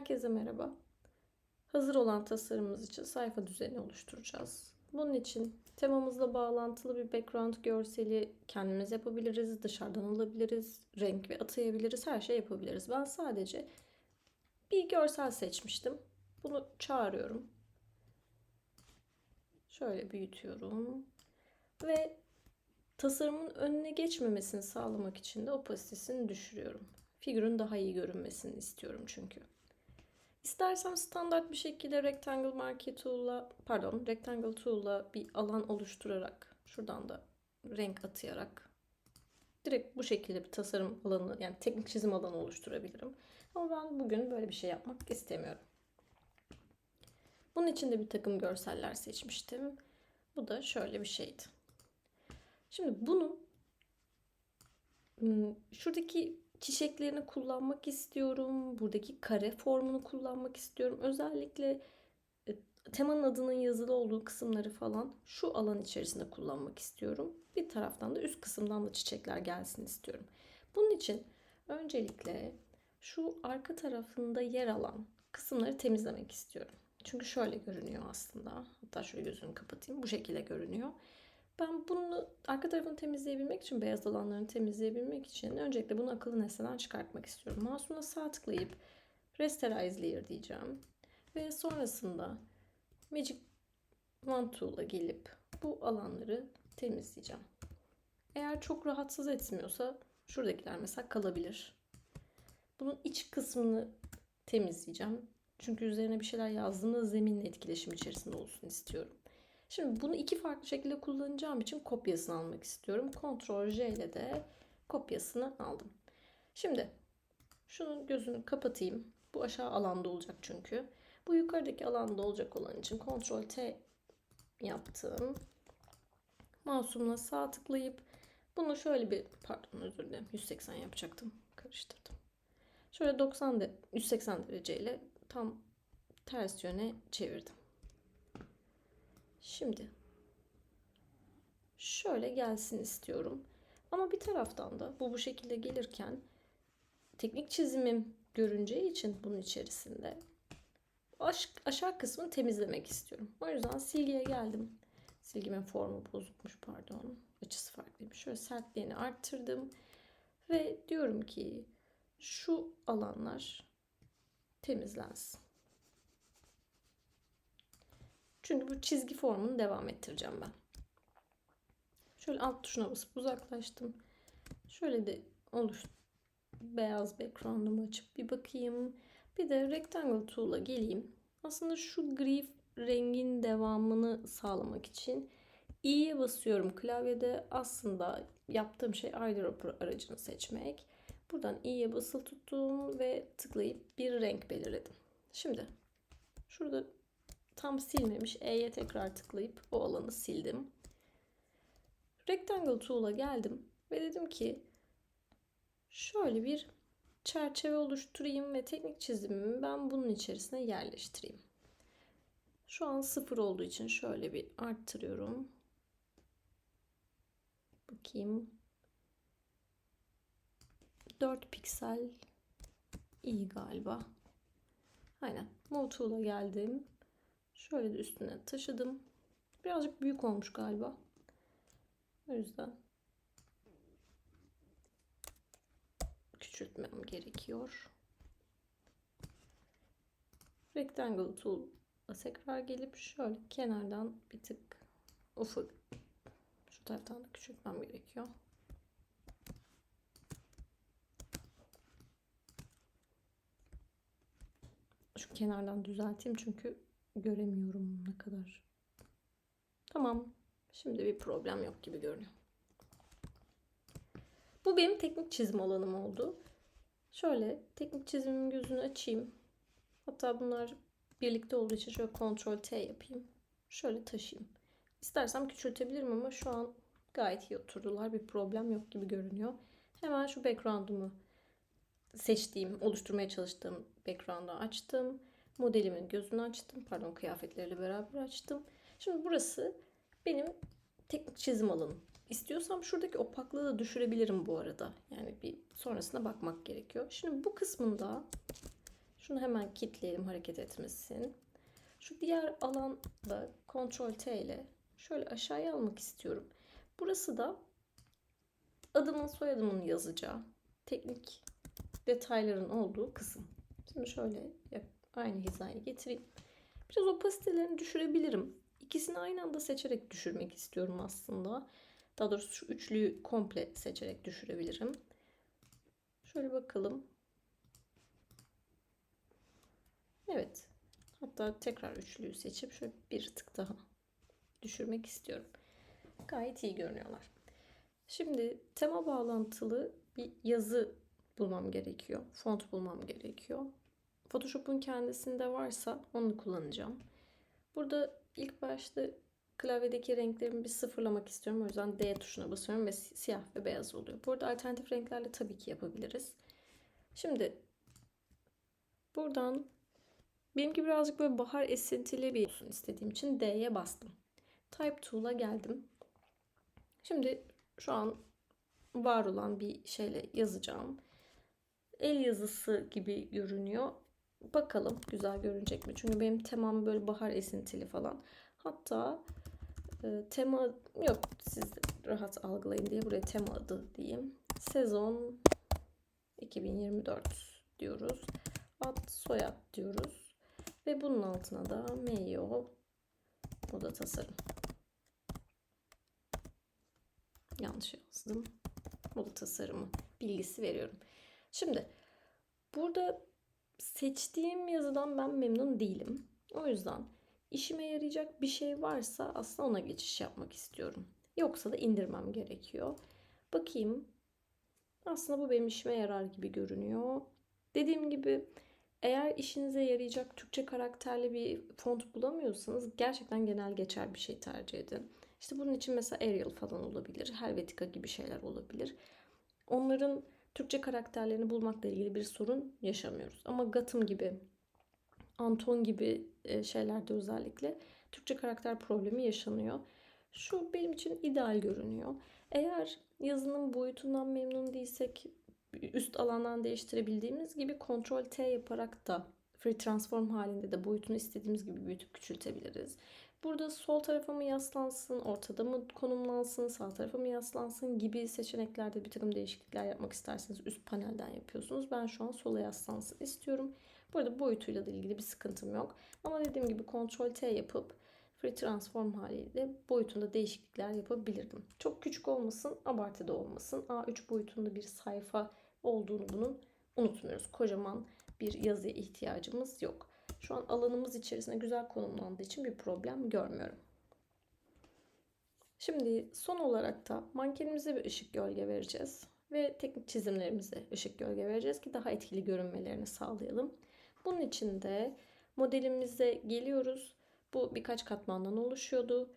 Herkese merhaba. Hazır olan tasarımımız için sayfa düzeni oluşturacağız. Bunun için temamızla bağlantılı bir background görseli kendimiz yapabiliriz, dışarıdan alabiliriz, renk ve atayabiliriz, her şey yapabiliriz. Ben sadece bir görsel seçmiştim. Bunu çağırıyorum. Şöyle büyütüyorum. Ve tasarımın önüne geçmemesini sağlamak için de opasitesini düşürüyorum. Figürün daha iyi görünmesini istiyorum çünkü. İstersem standart bir şekilde Rectangle Marquee Tool'la, pardon Rectangle Tool'la bir alan oluşturarak, şuradan da renk atayarak direkt bu şekilde bir tasarım alanı, yani teknik çizim alanı oluşturabilirim. Ama ben bugün böyle bir şey yapmak istemiyorum. Bunun için de bir takım görseller seçmiştim. Bu da şöyle bir şeydi. Şimdi bunu hmm, şuradaki çiçeklerini kullanmak istiyorum. Buradaki kare formunu kullanmak istiyorum. Özellikle e, temanın adının yazılı olduğu kısımları falan şu alan içerisinde kullanmak istiyorum. Bir taraftan da üst kısımdan da çiçekler gelsin istiyorum. Bunun için öncelikle şu arka tarafında yer alan kısımları temizlemek istiyorum. Çünkü şöyle görünüyor aslında. Hatta şöyle gözünü kapatayım. Bu şekilde görünüyor. Ben bunu arka tarafını temizleyebilmek için, beyaz alanlarını temizleyebilmek için öncelikle bunu akıllı nesneden çıkartmak istiyorum. Mouse'umla sağ tıklayıp Rasterize Layer diyeceğim. Ve sonrasında Magic Wand Tool'a gelip bu alanları temizleyeceğim. Eğer çok rahatsız etmiyorsa şuradakiler mesela kalabilir. Bunun iç kısmını temizleyeceğim. Çünkü üzerine bir şeyler yazdığımda zeminle etkileşim içerisinde olsun istiyorum. Şimdi bunu iki farklı şekilde kullanacağım için kopyasını almak istiyorum. Ctrl J ile de kopyasını aldım. Şimdi şunun gözünü kapatayım. Bu aşağı alanda olacak çünkü. Bu yukarıdaki alanda olacak olan için Ctrl T yaptım. Mouse'umla sağ tıklayıp bunu şöyle bir pardon özür dilerim 180 yapacaktım. Karıştırdım. Şöyle 90 de, 180 dereceyle tam ters yöne çevirdim. Şimdi şöyle gelsin istiyorum. Ama bir taraftan da bu bu şekilde gelirken teknik çizimim görüneceği için bunun içerisinde aşağı kısmını temizlemek istiyorum. O yüzden silgiye geldim. Silgimin formu bozukmuş pardon. Açısı farklıymış. Şöyle sertliğini arttırdım. Ve diyorum ki şu alanlar temizlensin. Çünkü bu çizgi formunu devam ettireceğim ben. Şöyle alt tuşuna basıp uzaklaştım. Şöyle de oluş beyaz background'umu açıp bir bakayım. Bir de rectangle tool'a geleyim. Aslında şu gri rengin devamını sağlamak için i'ye basıyorum klavyede. Aslında yaptığım şey eyedropper aracını seçmek. Buradan i'ye basılı tuttum ve tıklayıp bir renk belirledim. Şimdi şurada tam silmemiş E'ye tekrar tıklayıp o alanı sildim. Rectangle Tool'a geldim ve dedim ki şöyle bir çerçeve oluşturayım ve teknik çizimimi ben bunun içerisine yerleştireyim. Şu an sıfır olduğu için şöyle bir arttırıyorum. Bakayım. 4 piksel iyi galiba. Aynen. Move Tool'a geldim. Şöyle de üstüne taşıdım. Birazcık büyük olmuş galiba. O yüzden küçültmem gerekiyor. Rectangle Tool'a tekrar gelip şöyle kenardan bir tık ufak şu taraftan da küçültmem gerekiyor. Şu kenardan düzelteyim çünkü göremiyorum ne kadar. Tamam. Şimdi bir problem yok gibi görünüyor. Bu benim teknik çizim alanım oldu. Şöyle teknik çizimin gözünü açayım. Hatta bunlar birlikte olduğu için şöyle Ctrl T yapayım. Şöyle taşıyayım. İstersem küçültebilirim ama şu an gayet iyi oturdular. Bir problem yok gibi görünüyor. Hemen şu background'umu seçtiğim, oluşturmaya çalıştığım background'u açtım. Modelimin gözünü açtım. Pardon kıyafetleriyle beraber açtım. Şimdi burası benim teknik çizim alanım. İstiyorsam şuradaki opaklığı da düşürebilirim bu arada. Yani bir sonrasına bakmak gerekiyor. Şimdi bu kısmında Şunu hemen kilitleyelim hareket etmesin. Şu diğer alanda Ctrl T ile şöyle aşağıya almak istiyorum. Burası da adımın soyadımın yazacağı teknik detayların olduğu kısım. Şimdi şöyle aynı hizaya getireyim. Biraz opasitelerini düşürebilirim. İkisini aynı anda seçerek düşürmek istiyorum aslında. Daha doğrusu şu üçlüyü komple seçerek düşürebilirim. Şöyle bakalım. Evet. Hatta tekrar üçlüyü seçip şöyle bir tık daha düşürmek istiyorum. Gayet iyi görünüyorlar. Şimdi tema bağlantılı bir yazı bulmam gerekiyor. Font bulmam gerekiyor. Photoshop'un kendisinde varsa onu kullanacağım. Burada ilk başta klavyedeki renklerimi bir sıfırlamak istiyorum. O yüzden D tuşuna basıyorum ve siyah ve beyaz oluyor. Burada alternatif renklerle tabii ki yapabiliriz. Şimdi buradan benimki birazcık böyle bahar esintili bir olsun istediğim için D'ye bastım. Type Tool'a geldim. Şimdi şu an var olan bir şeyle yazacağım. El yazısı gibi görünüyor. Bakalım güzel görünecek mi? Çünkü benim temam böyle bahar esintili falan. Hatta e, tema yok siz rahat algılayın diye buraya tema adı diyeyim. Sezon 2024 diyoruz. Ad soyad diyoruz. Ve bunun altına da Meyo moda tasarım. Yanlış yazdım. Moda tasarımı bilgisi veriyorum. Şimdi burada seçtiğim yazıdan ben memnun değilim. O yüzden işime yarayacak bir şey varsa aslında ona geçiş yapmak istiyorum. Yoksa da indirmem gerekiyor. Bakayım. Aslında bu benim işime yarar gibi görünüyor. Dediğim gibi eğer işinize yarayacak Türkçe karakterli bir font bulamıyorsanız gerçekten genel geçer bir şey tercih edin. İşte bunun için mesela Arial falan olabilir. Helvetica gibi şeyler olabilir. Onların Türkçe karakterlerini bulmakla ilgili bir sorun yaşamıyoruz. Ama Gotham gibi, Anton gibi e, şeylerde özellikle Türkçe karakter problemi yaşanıyor. Şu benim için ideal görünüyor. Eğer yazının boyutundan memnun değilsek üst alandan değiştirebildiğimiz gibi Ctrl T yaparak da free transform halinde de boyutunu istediğimiz gibi büyütüp küçültebiliriz. Burada sol tarafa mı yaslansın, ortada mı konumlansın, sağ tarafa mı yaslansın gibi seçeneklerde bir takım değişiklikler yapmak isterseniz üst panelden yapıyorsunuz. Ben şu an sola yaslansın istiyorum. Burada boyutuyla da ilgili bir sıkıntım yok. Ama dediğim gibi Ctrl T yapıp Free Transform haliyle boyutunda değişiklikler yapabilirdim. Çok küçük olmasın, abartıda olmasın. A3 boyutunda bir sayfa olduğunu bunun unutmuyoruz. Kocaman bir yazıya ihtiyacımız yok. Şu an alanımız içerisinde güzel konumlandığı için bir problem görmüyorum. Şimdi son olarak da mankenimize bir ışık gölge vereceğiz. Ve teknik çizimlerimize ışık gölge vereceğiz ki daha etkili görünmelerini sağlayalım. Bunun için de modelimize geliyoruz. Bu birkaç katmandan oluşuyordu.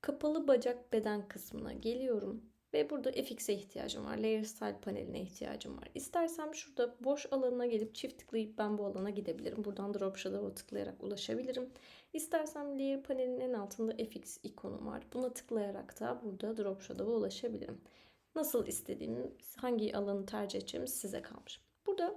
Kapalı bacak beden kısmına geliyorum. Ve burada FX'e ihtiyacım var. Layer Style paneline ihtiyacım var. İstersem şurada boş alanına gelip çift tıklayıp ben bu alana gidebilirim. Buradan Drop Shadow'a tıklayarak ulaşabilirim. İstersem Layer panelinin en altında FX ikonu var. Buna tıklayarak da burada Drop Shadow'a ulaşabilirim. Nasıl istediğim, hangi alanı tercih edeceğim size kalmış. Burada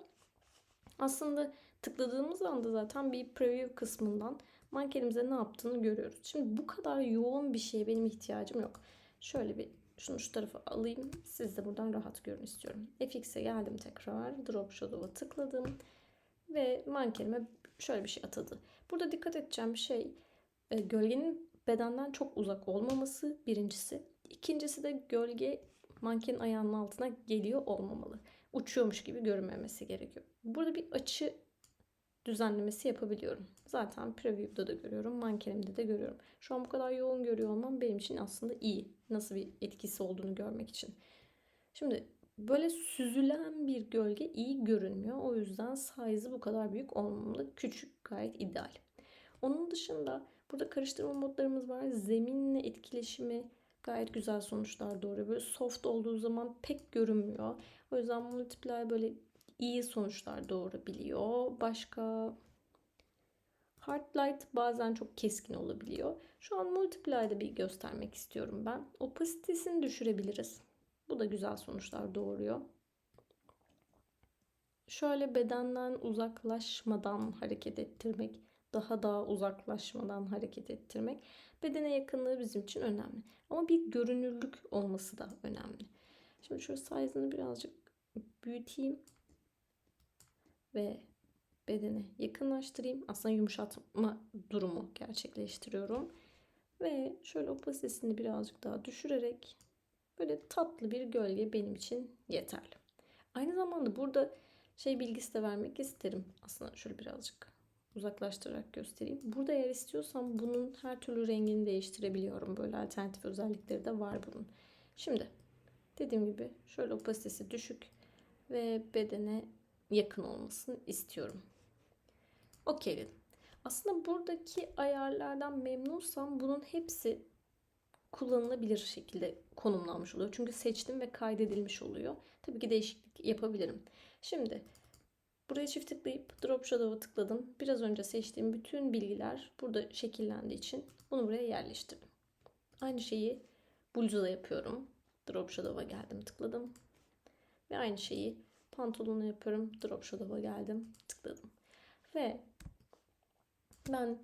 aslında tıkladığımız anda zaten bir preview kısmından mankenimize ne yaptığını görüyoruz. Şimdi bu kadar yoğun bir şeye benim ihtiyacım yok. Şöyle bir şunu şu tarafa alayım. Siz de buradan rahat görün istiyorum. FX'e geldim tekrar. Drop Shadow'a tıkladım. Ve mankenime şöyle bir şey atadı. Burada dikkat edeceğim şey e, gölgenin bedenden çok uzak olmaması birincisi. İkincisi de gölge mankenin ayağının altına geliyor olmamalı. Uçuyormuş gibi görünmemesi gerekiyor. Burada bir açı düzenlemesi yapabiliyorum. Zaten preview'da da görüyorum, mankenimde de görüyorum. Şu an bu kadar yoğun görüyor olmam benim için aslında iyi. Nasıl bir etkisi olduğunu görmek için. Şimdi böyle süzülen bir gölge iyi görünmüyor. O yüzden size'ı bu kadar büyük olmamalı. Küçük gayet ideal. Onun dışında burada karıştırma modlarımız var. Zeminle etkileşimi gayet güzel sonuçlar doğuruyor. Böyle soft olduğu zaman pek görünmüyor. O yüzden multiply böyle iyi sonuçlar doğurabiliyor. Başka Hard light bazen çok keskin olabiliyor. Şu an multiply'da bir göstermek istiyorum ben. Opasitesini düşürebiliriz. Bu da güzel sonuçlar doğuruyor. şöyle bedenden uzaklaşmadan hareket ettirmek, daha daha uzaklaşmadan hareket ettirmek bedene yakınlığı bizim için önemli. Ama bir görünürlük olması da önemli. Şimdi şöyle size'ını birazcık büyüteyim ve bedene yakınlaştırayım. Aslında yumuşatma durumu gerçekleştiriyorum. Ve şöyle opasitesini birazcık daha düşürerek böyle tatlı bir gölge benim için yeterli. Aynı zamanda burada şey bilgisi de vermek isterim. Aslında şöyle birazcık uzaklaştırarak göstereyim. Burada eğer istiyorsam bunun her türlü rengini değiştirebiliyorum. Böyle alternatif özellikleri de var bunun. Şimdi dediğim gibi şöyle opasitesi düşük ve bedene yakın olmasını istiyorum. Okeyledim. Aslında buradaki ayarlardan memnunsam bunun hepsi kullanılabilir şekilde konumlanmış oluyor. Çünkü seçtim ve kaydedilmiş oluyor. Tabii ki değişiklik yapabilirim. Şimdi buraya çift tıklayıp Drop Shadow'a tıkladım. Biraz önce seçtiğim bütün bilgiler burada şekillendiği için bunu buraya yerleştirdim. Aynı şeyi bluza yapıyorum. Drop Shadow'a geldim tıkladım. Ve aynı şeyi pantolona yapıyorum. Drop Shadow'a geldim tıkladım. Ve ben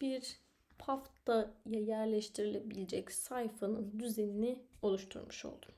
bir paftaya yerleştirilebilecek sayfanın düzenini oluşturmuş oldum.